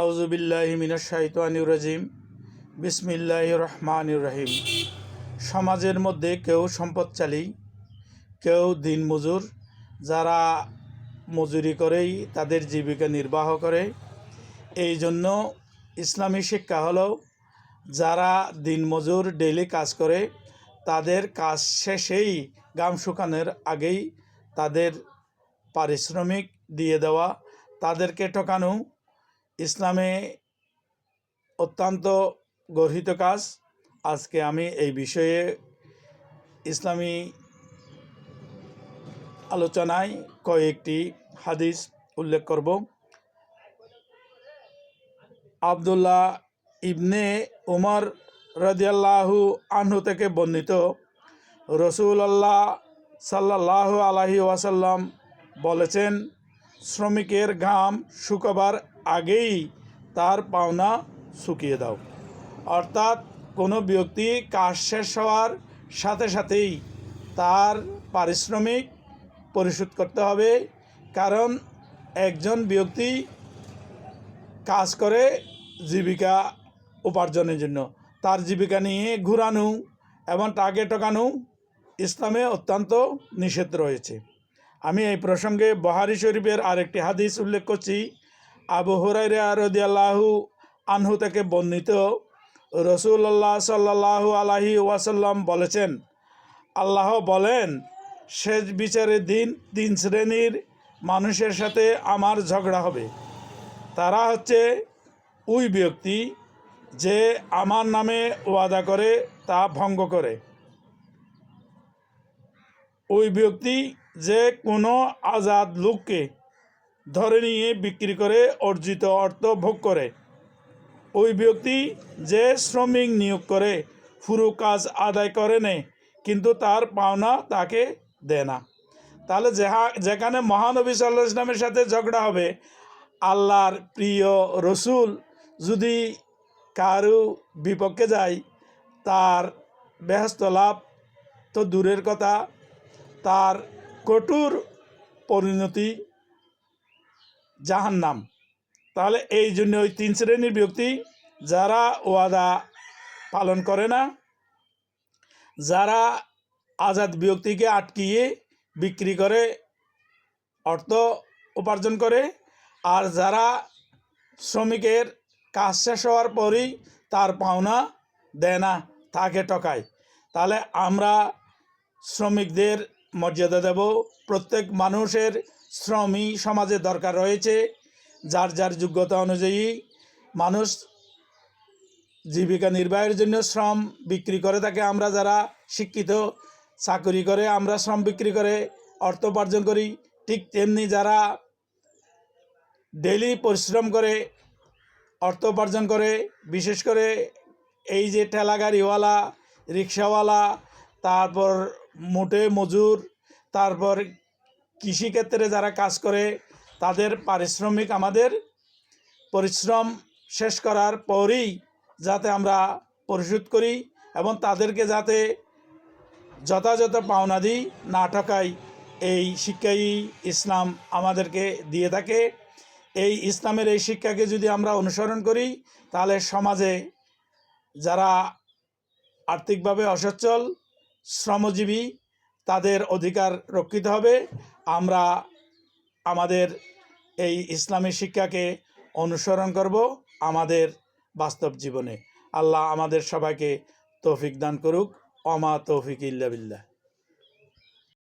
আউজুবিল্লাহ মিনাশাইতানির রাজিম। বিসমিল্লাহ রহমান রহিম। সমাজের মধ্যে কেউ সম্পদশালী, কেউ দিনমজুর যারা মজুরি করেই তাদের জীবিকা নির্বাহ করে। এই জন্য ইসলামী শিক্ষা হলো, যারা দিনমজুর ডেইলি কাজ করে, তাদের কাজ শেষেই গাম শুকানোর আগেই তাদের পারিশ্রমিক দিয়ে দেওয়া, তাদেরকে ঠকানো ইসলামে অত্যন্ত গর্হিত কাজ। আজকে আমি এই বিষয়ে ইসলামী আলোচনায় কয়েকটি হাদিস উল্লেখ করব। আবদুল্লাহ ইবনে উমর রদিয়াল্লাহু আনহু থেকে বর্ণিত রসুল্লাহ সাল্লাহ আলাহি ওয়াসাল্লাম বলেছেন, শ্রমিকের ঘাম শুকাবার আগেই তার পাওনা শুকিয়ে দাও। অর্থাৎ কোনো ব্যক্তি কাজ শেষ হওয়ার সাথে সাথেই তার পারিশ্রমিক পরিশোধ করতে হবে। কারণ একজন ব্যক্তি কাজ করে জীবিকা উপার্জনের জন্য। তার জীবিকা নিয়ে ঘুরানো এবং টাকে টকানো ইসলামে অত্যন্ত নিষেধ রয়েছে। আমি এই প্রসঙ্গে বহারি শরীফের আরেকটি হাদিস উল্লেখ করছি। আবু হুরাইরা রদিয়াল্লাহু আনহু থেকে বর্ণিত রসুল্লাহ সাল্লাহ আলাহি ওয়াসাল্লাম বলেছেন, আল্লাহ বলেন শেষ বিচারের দিন তিন শ্রেণির মানুষের সাথে আমার ঝগড়া হবে। তারা হচ্ছে ওই ব্যক্তি যে আমার নামে ওয়াদা করে তা ভঙ্গ করে। ওই ব্যক্তি যে কোনো আজাদ লোককে ধরে নিয়ে বিক্রি করে অর্জিত অর্থ ভোগ করে। ওই ব্যক্তি যে শ্রমিক নিয়োগ করে, পুরো কাজ আদায় করে নেয় কিন্তু তার পাওনা তাকে দেয় না। তাহলে যাহা, যেখানে মহানবী সাল্লাহ ইসলামের সাথে ঝগড়া হবে, আল্লাহর প্রিয় রসুল যদি কারু বিপক্ষে যায়, তার ব্যস্ত লাভ তো দূরের কথা, তার কঠোর পরিণতি জাহান্নাম। তাহলে এই জন্য ওই তিন শ্রেণির ব্যক্তি যারা ওয়াদা পালন করে না, যারা আজাদ ব্যক্তিকে আটকিয়ে বিক্রি করে অর্থ উপার্জন করে, আর যারা শ্রমিকের কাজ শেষ হওয়ার পরই তার পাওনা দেয় না, তাকে টকায় তাহলে আমরা শ্রমিকদের মর্যাদা দেব, প্রত্যেক মানুষের শ্রমই সমাজে দরকার রয়েছে। যার যার যোগ্যতা অনুযায়ী মানুষ জীবিকা নির্বাহের জন্য শ্রম বিক্রি করে থাকে। আমরা যারা শিক্ষিত, চাকরি করে আমরা শ্রম বিক্রি করে, অর্থ উপার্জন করি, ঠিক তেমনি যারা ডেলি পরিশ্রম করে, অর্থ উপার্জন করে, বিশেষ করে এই যে ঠেলা গাড়িওয়ালা, রিক্সাওয়ালা, তারপর মোটে মজুর, তারপর কৃষিক্ষেত্রে যারা কাজ করে, তাদের পারিশ্রমিক আমাদের। পরিশ্রম শেষ করার পরই যাতে আমরা পরিশোধ করি এবং তাদেরকে যাতে যথাযথ পাওনা দিই, না ঠকাই, এই শিক্ষাই ইসলাম আমাদেরকে দিয়ে থাকে। এই ইসলামের এই শিক্ষাকে যদি আমরা অনুসরণ করি, তাহলে সমাজে যারা আর্থিকভাবে অসচ্ছল, শ্রমজীবী তাদের অধিকার রক্ষিত হবে। আমরা আমাদের এই ইসলামী শিক্ষাকে অনুসরণ করব আমাদের বাস্তব জীবনে। আল্লাহ আমাদের সবাইকে তৌফিক দান করুক। অমা তৌফিক ইল্লা বিল্লাহ।